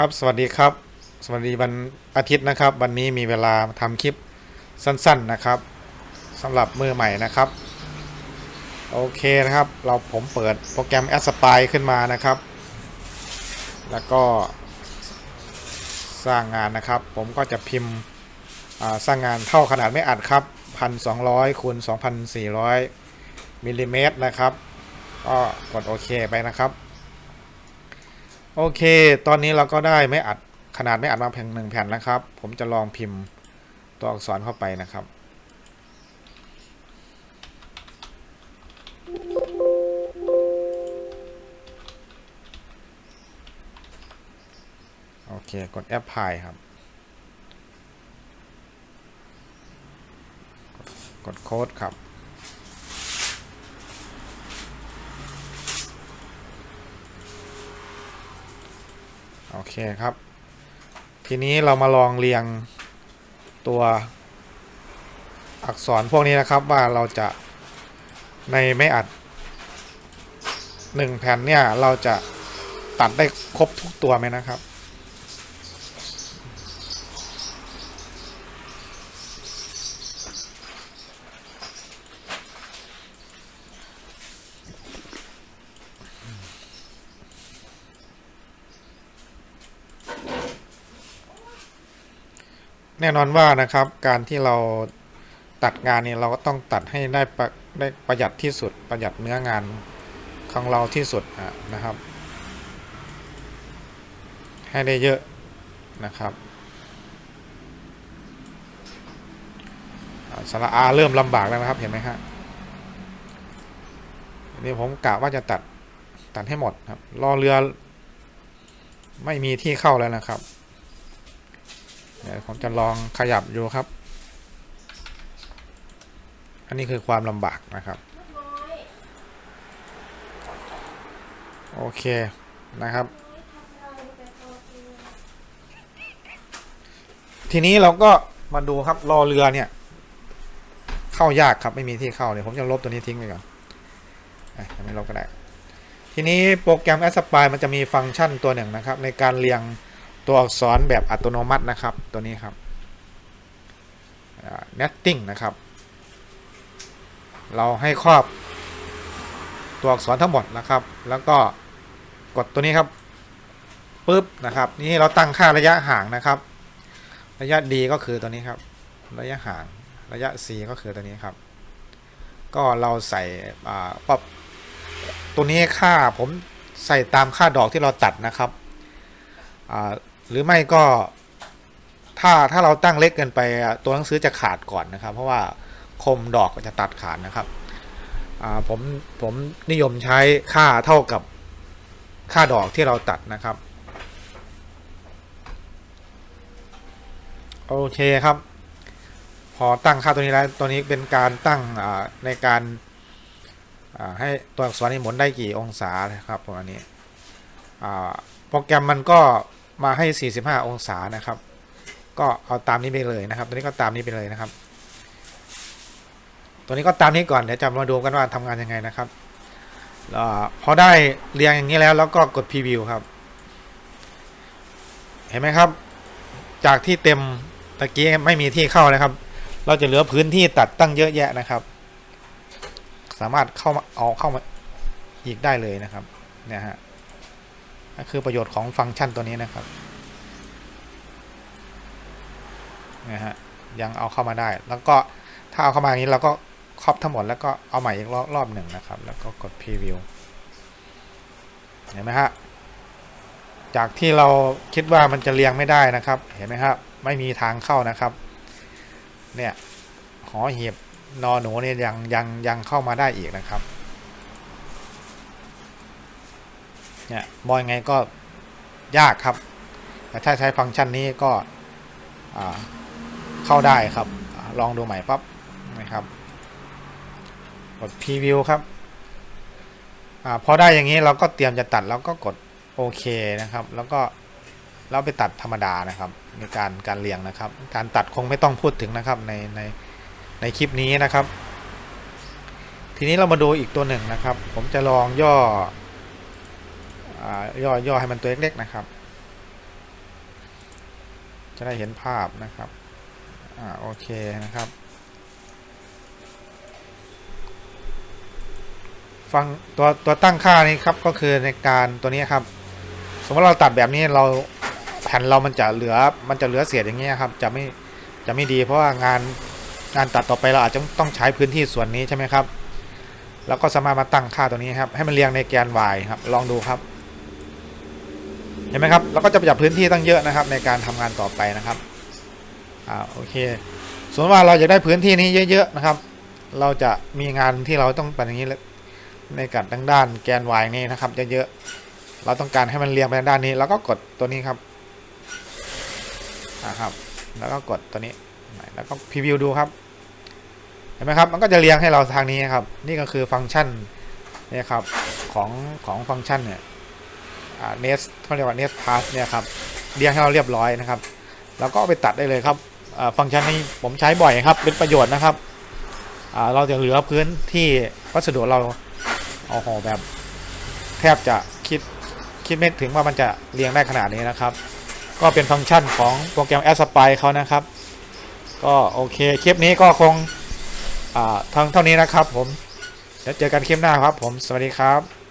ครับสวัสดีครับ สวัสดีวันอาทิตย์นะครับ วันนี้มีเวลาทำคลิปสั้นๆนะครับสำหรับมือใหม่นะครับ โอเคนะครับ เราผมเปิดโปรแกรม a s p i ขึ้นมานะครับ แล้วก็ สร้างงานนะครับ ผมก็จะพิมพ์สร้างงานเท่าขนาดไม่อัดครับ 1,200คูณ2,400มิลลิเมตรนะครับก็กดโอเคไปนะครับ โอเค ตอนนี้เราก็ได้ไม่อัดขนาดไม่อัดมาแผ่นหนึ่งแผ่นนะครับ ผมจะลองพิมพ์ตัวอักษรเข้าไปนะครับโอเค กดแอปพลายครับ กดโค้ดครับ เคครับ ทีนี้เรามาลองเรียงตัวอักษรพวกนี้นะครับว่าเราจะในไม่อัดหนึ่งแผ่นเนี่ยเราจะตัดได้ครบทุกตัวไหมนะครับ แน่นอนว่านะครับการที่เราตัดงานเนี่ยเราก็ต้องตัดให้ได้ประได้ประหยัดที่สุดประหยัดเนื้องานของเราที่สุดะนะครับ ให้ได้เยอะนะครับอ่าสระอาเริ่มลำบากแล้วนะครับเห็นไหมครับนี่ผมกะว่าจะตัดตัดให้หมดครับรอเรือไม่มีที่เข้าแล้วนะครับ เดี๋ยวผมจะลองขยับอยู่ครับ อันนี้คือความลำบากนะครับ โอเคนะครับ ทีนี้เราก็มาดูครับรอเรือเนี่ย เข้ายากครับไม่มีที่เข้าเดี๋ยวผมจะลบตัวนี้ทิ้งไปก่อนไม่ลบก็ได้ทีนี้โปรแกรม a s p i มันจะมีฟังก์ชันตัวหนึ่งนะครับ ในการเรียง ตัวอักษรแบบอัตโนมัตินะครับ ตัวนี้ครับ netting นะครับ เราให้ครอบตัวอักษรทั้งหมดนะครับ แล้วก็กดตัวนี้ครับปุ๊บนะครับ นี่เราตั้งค่าระยะห่างนะครับ ระยะ d ก็คือตัวนี้ครับ ระยะห่างระยะ c ก็คือตัวนี้ครับ ก็เราใส่อ่าปรับตัวนี้ค่าผมใส่ตามค่าดอกที่เราตัดนะครับอ่า หรือไม่ก็ถ้าถ้าเราตั้งเล็กเกินไปตัวหนังสือจะขาดก่อนนะครับ เพราะว่าคมดอกก็จะตัดขาดนะครับผมผมนิยมใช้ค่าเท่ากับค่าดอกที่เราตัดนะครับโอเคครับ พอตั้งค่าตัวนี้แล้วตัวนี้เป็นการตั้งในการให้ตัวอักษรนี้หมุนได้กี่องศานะครับผมอันนี้โปรแกรมมันก็ มาให้ 45 องศานะครับ ก็เอาตามนี้ไปเลยนะครับ ตัวนี้ก็ตามนี้ไปเลยนะครับ ตัวนี้ก็ตามนี้ก่อนเดี๋ยวจะมาดูกันว่าทำงานยังไงนะครับอพอได้เรียงอย่างนี้แล้วแล้วก็กดพรีวิวครับ เห็นไหมครับ จากที่เต็มตะกี้ไม่มีที่เข้านะครับ เราจะเหลือพื้นที่ตัดตั้งเยอะแยะนะครับ สามารถเข้ามาเอาเข้ามาอีกได้เลยนะครับเนี่ยฮะ คือประโยชน์ของฟังก์ชันตัวนี้นะครับนะฮะยังเอาเข้ามาได้ แล้วก็ถ้าเอาเข้ามาอย่างนี้เราก็ครอบทั้งหมดแล้วก็เอาใหม่อีกรอบรอบหนึ่งนะครับ แล้วก็กดพรีวิวเห็นไหมฮะจากที่เราคิดว่ามันจะเรียงไม่ได้นะครับ เห็นไหมครับ ไม่มีทางเข้านะครับ เนี่ยหอเหีบนอหนูเนี่ยยังยังยังเข้ามาได้อีกนะครับ เนี่ยมองยังไงก็ยากครับ แต่ถ้าใช้ฟังก์ชันนี้ก็เข้าได้ครับ ลองดูใหม่ปั๊บนะครับกดพรีวิวครับอพอได้อย่างนี้เราก็เตรียมจะตัดแล้วก็กดโอเคนะครับ แล้วก็เราไปตัดธรรมดานะครับ ในการการเรียงนะครับ การตัดคงไม่ต้องพูดถึงนะครับในในในคลิปนี้นะครับ ทีนี้เรามาดูอีกตัวหนึ่งนะครับ ผมจะลองย่อ ย่อย่อให้มันตัวเล็กๆนะครับ จะได้เห็นภาพนะครับอ่าโอเคนะครับ ฟังตัวตัวตั้งค่านี้ครับก็คือในการตัวนี้ครับ สมมติเราตัดแบบนี้เราแผ่นเรามันจะเหลือมันจะเหลือเศษอย่างเงี้ยครับ จะไม่จะไม่ดีเพราะว่างานงานตัดต่อไปเราอาจจะต้องใช้พื้นที่ส่วนนี้ใช่ไหมครับ แล้วก็สามารถมาตั้งค่าตัวนี้ครับ ให้มันเรียงในแกน y ครับ ลองดูครับ ห็นไหมครับเราก็จะประหยัดพื้นที่ตั้งเยอะนะครับ ในการทำงานต่อไปนะครับอ่าโอเค ส่วนว่าเราจะได้พื้นที่นี้เยอะๆนะครับ เราจะมีงานที่เราต้องเป็นอย่างนี้ในการทางด้านแกน y นี่นะครับเยอะๆเราต้องการให้มันเรียงไปทางด้านนี้ แล้วก็กดตัวนี้ครับนะครับ แล้วก็กดตัวนี้แล้วก็พรีวิวดูครับเห็นไหมครับมันก็จะเรียงให้เราทางนี้ครับ นี่ก็คือฟังก์ชันเนี่ยครับของของฟังก์ชันเนี่ย เนสเขาเรียกว่าเนสพาสเนี่ยครับเรียงให้เราเรียบร้อยนะครับ แล้วก็ไปตัดได้เลยครับฟังก์ชันนี้ผมใช้บ่อยครับ เป็นประโยชน์นะครับเราจะเหลือพื้นที่วัสดุเราเอาห่อแบบ แทบจะคิดคิดไม่ถึงว่ามันจะเรียงได้ขนาดนี้นะครับ ก็เป็นฟังก์ชันของโปรแกรม a s p i เขานะครับ ก็โอเคคลิปนี้ก็คงอ่าทางเท่านี้นะครับ ผมแล้วเจอกันคลิปหน้าครับ ผมสวัสดีครับ